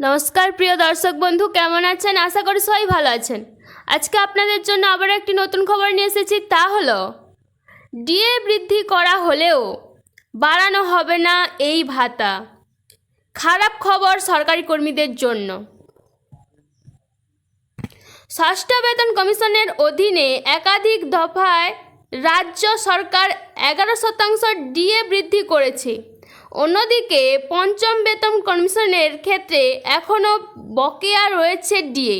নমস্কার, প্রিয় দর্শক বন্ধু, কেমন আছেন? আশা করি সবাই ভালো আছেন। আজকে আপনাদের জন্য আবার একটি নতুন খবর নিয়ে এসেছি, তা হলো, ডিএ বৃদ্ধি করা হলেও বাড়ানো হবে না এই ভাতা। খারাপ খবর সরকারি কর্মীদের জন্য। ষষ্ঠ বেতন কমিশনের অধীনে একাধিক দফায় রাজ্য সরকার এগারো শতাংশ ডিএ বৃদ্ধি করেছে। অন্যদিকে পঞ্চম বেতন কমিশনের ক্ষেত্রে এখনও বকেয়া রয়েছে ডিএ।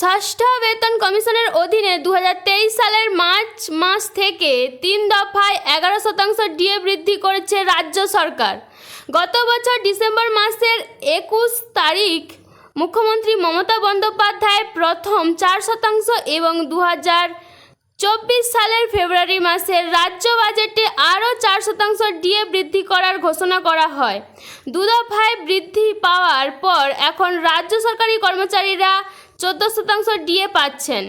ষষ্ঠ বেতন কমিশনের অধীনে দু হাজার তেইশ সালের মার্চ মাস থেকে তিন দফায় এগারো শতাংশ ডিএ বৃদ্ধি করেছে রাজ্য সরকার। গত বছর ডিসেম্বর মাসের একুশ তারিখ মুখ্যমন্ত্রী মমতা বন্দ্যোপাধ্যায় প্রথম চার শতাংশ এবং দু চব্বিশ সালের ফেব্রুয়ারি মাসের রাজ্য বাজেটে শতাংশ ডিএ বৃদ্ধি করার ঘোষণা করা হয়। দু দফায় বৃদ্ধি পাওয়ার পর এখন রাজ্য সরকারি কর্মচারীরা চোদ্দ শতাংশ ডিএ পাচ্ছেন।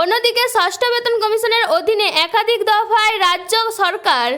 অন্যদিকে ষষ্ঠ বেতন কমিশনের অধীনে একাধিক দফায় রাজ্য সরকার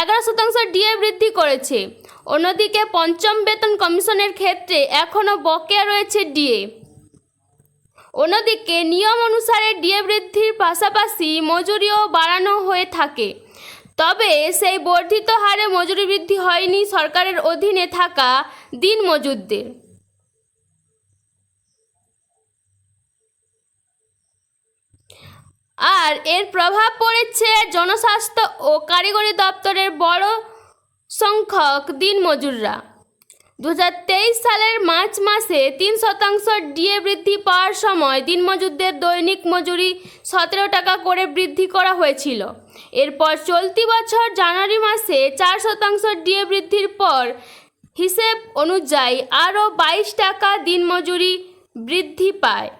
এগারো শতাংশ ডিএ বৃদ্ধি করেছে। অন্যদিকে পঞ্চম বেতন কমিশনের ক্ষেত্রে এখনও বকেয়া রয়েছে ডিএ। অন্যদিকে নিয়ম অনুসারে ডিএ বৃদ্ধির পাশাপাশি মজুরিও বাড়ানো হয়ে থাকে। তবে সেই বর্ধিত হারে মজুরি বৃদ্ধি হয়নি সরকারের অধীনে থাকা দিন মজুরদের। আর এর প্রভাব পড়েছে জনস্বাস্থ্য ও কারিগরি দপ্তরের বড় সংখ্যক দিনমজুররা দু হাজার তেইশ সালের মার্চ মাসে তিন শতাংশ ডিএ বৃদ্ধি পাওয়ার সময় দিনমজুরদের দৈনিক মজুরি সতেরো টাকা করে বৃদ্ধি করা হয়েছিল। এরপর চলতি বছর জানুয়ারি মাসে চার শতাংশ ডিএ বৃদ্ধির পর হিসেব অনুযায়ী আরও বাইশ টাকা দিনমজুরি বৃদ্ধি পায়।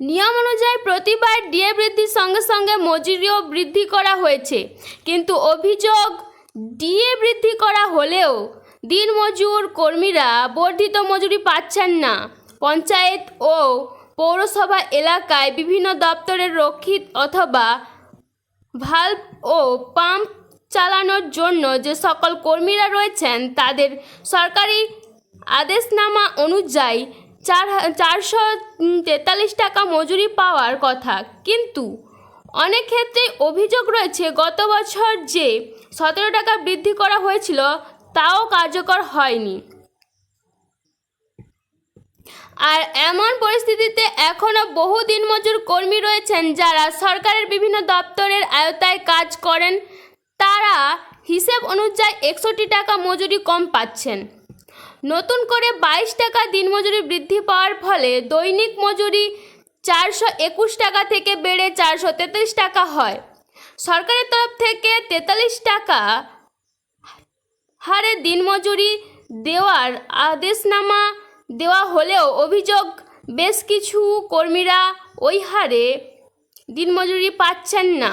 নিয়ম অনুযায়ী প্রতিবার ডিএ বৃদ্ধির সঙ্গে সঙ্গে মজুরিও বৃদ্ধি করা হয়েছে। কিন্তু অভিযোগ, ডিএ বৃদ্ধি করা হলেও দিনমজুর কর্মীরা বর্ধিত মজুরি পাচ্ছেন না। পঞ্চায়েত ও পৌরসভা এলাকায় বিভিন্ন দপ্তরের রক্ষিত অথবা ভাল্ব ও পাম্প চালানোর জন্য যে সকল কর্মীরা রয়েছেন, তাদের সরকারি আদেশনামা অনুযায়ী চার চারশো তেতাল্লিশ টাকা মজুরি পাওয়ার কথা। কিন্তু অনেক ক্ষেত্রেই অভিযোগ রয়েছে, গত বছর যে সতেরো টাকা বৃদ্ধি করা হয়েছিল, তাও কার্যকর হয়নি। আর এমন পরিস্থিতিতে এখনও বহু দিনমজুর কর্মী রয়েছেন যারা সরকারের বিভিন্ন দপ্তরের আয়তায় কাজ করেন। তারা হিসেব অনুযায়ী একষট্টি টাকা মজুরি কম পাচ্ছেন। নতুন করে বাইশ টাকা দিনমজুরি বৃদ্ধি পাওয়ার ফলে দৈনিক মজুরি চারশো একুশ টাকা থেকে বেড়ে চারশো তেতাল্লিশ টাকা হয়। সরকারের তরফ থেকে তেতাল্লিশ টাকা হারে দিনমজুরি দেওয়ার আদেশনামা দেওয়া হলেও অভিযোগ বেশ কিছু কর্মীরা ওই হারে দিনমজুরি পাচ্ছেন না।